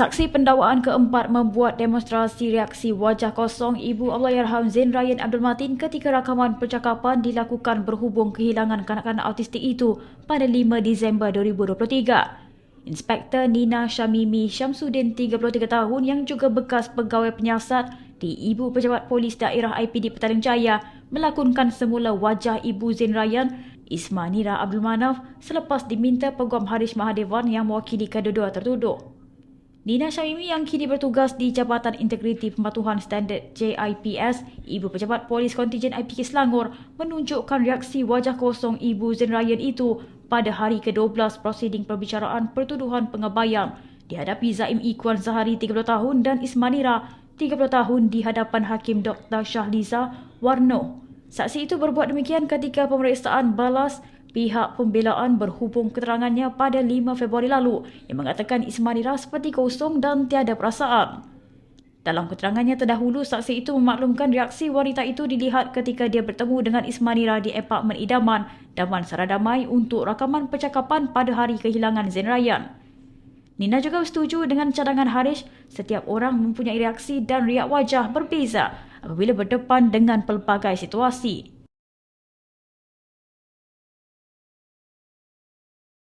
Saksi pendawaan keempat membuat demonstrasi reaksi wajah kosong Ibu Allahyarham Zain Ryan Abdul Matin ketika rakaman percakapan dilakukan berhubung kehilangan kanak-kanak autistik itu pada 5 Disember 2023. Inspektor Nina Syamimi Syamsuddin 33 tahun yang juga bekas pegawai penyiasat di Ibu Pejabat Polis Daerah IPD Petaling Jaya melakonkan semula wajah Ibu Zain Ryan Isma Nira Abdul Manaf selepas diminta Peguam Harish Mahadevan yang mewakili kedua-dua tertuduh. Nina Syamimi yang kini bertugas di Jabatan Integriti Pematuhan Standard JIPS, Ibu Pejabat Polis Kontijen IPK Selangor menunjukkan reaksi wajah kosong Ibu Zain Ryan itu pada hari ke-12 prosiding perbicaraan pertuduhan pengebayang dihadapi Zaim Ikuan Zahari 30 tahun dan Ismanira 30 tahun di hadapan Hakim Dr. Syahliza Warno. Saksi itu berbuat demikian ketika pemeriksaan balas Pihak pembelaan berhubung keterangannya pada 5 Februari lalu yang mengatakan Ismanira seperti kosong dan tiada perasaan. Dalam keterangannya terdahulu, saksi itu memaklumkan reaksi wanita itu dilihat ketika dia bertemu dengan Ismanira di apartmen idaman Daman Saradamai untuk rakaman percakapan pada hari kehilangan Zain Ryan. Nina juga setuju dengan cadangan Harish, setiap orang mempunyai reaksi dan riak wajah berbeza apabila berdepan dengan pelbagai situasi.